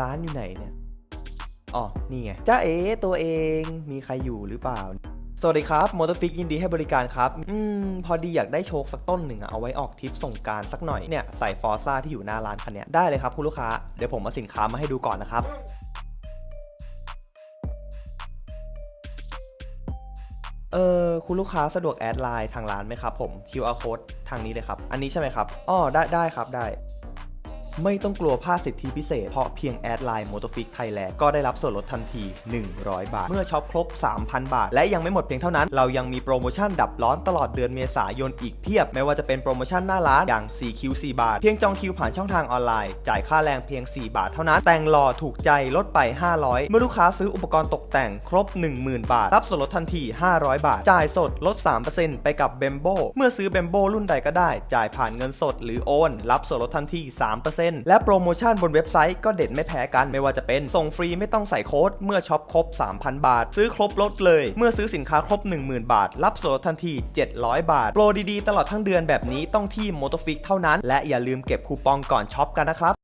ร้านอยู่ไหนเนี่ยอ๋อนี่ไงจ้าเอ๋ตัวเองมีใครอยู่หรือเปล่า สวัสดีครับมอเตอร์ฟิกยินดีให้บริการครับ อืม พอดีอยากได้โชคสักต้นหนึ่งอะเอาไว้ออกทริปส่งกรารสักหน่อยเนี่ยใส่ฟอร์ซ่าที่อยู่หน้าร้านคันเนี้ยได้เลยครับคุณลูกค้า เดี๋ยวผมเอาสินค้ามาให้ดูก่อนนะครับเออคุณลูกค้าสะดวกแอดไลน์ทางร้านไหมครับผม QR code ทางนี้เลยครับ อันนี้ใช่ไหมครับอ๋อได้ได้ครับได้ ไม่ต้องกลัวพลาดสิทธิพิเศษ เพราะเพียงแอดไลน์ m o t o f i x Thailand ก็ได้รับส่วนลดทันที 100 บาท เมื่อช็อปครบ 3,000 บาท และยังไม่หมดเพียงเท่านั้น เรายังมีโปรโมชั่นดับร้อนตลอดเดือนเมษายนอีกเพียบ ไม่ว่าจะเป็นโปรโมชั่นหน้าร้านอย่าง 4 คิว 4 บาท เพียงจองคิวผ่านช่องทางออนไลน์ จ่ายค่าแรงเพียง 4 บาทเท่านั้น แต่งหล่อถูกใจลดไป 500 เมื่อลูกค้าซื้ออุปกรณ์ตกแต่งครบ 10,000 บาท รับส่วนลดทันที 500 บาท จ่ายสดลด 3%ไปกับเบมโบเมื่อซื้อเบมโบรุ่นใดก็ได้ จ่ายผ่านเงินสดหรือโอน รับส่วนลดทันที 3%และโปรโมชั่นบนเว็บไซต์ก็เด็ดไม่แพ้กันไม่ว่าจะเป็นส่งฟรีไม่ต้องใส่โค้ดเมื่อช็อปครบ 3,000 บาท ซื้อครบลดเลย เมื่อซื้อสินค้าครบ 10,000 บาท รับส่วนลดทันที 700 บาท โปรดีๆ ตลอดทั้งเดือนแบบนี้ต้องที่ m o t o f i x เท่านั้น และอย่าลืมเก็บคูปองก่อนช็อปกันนะครับ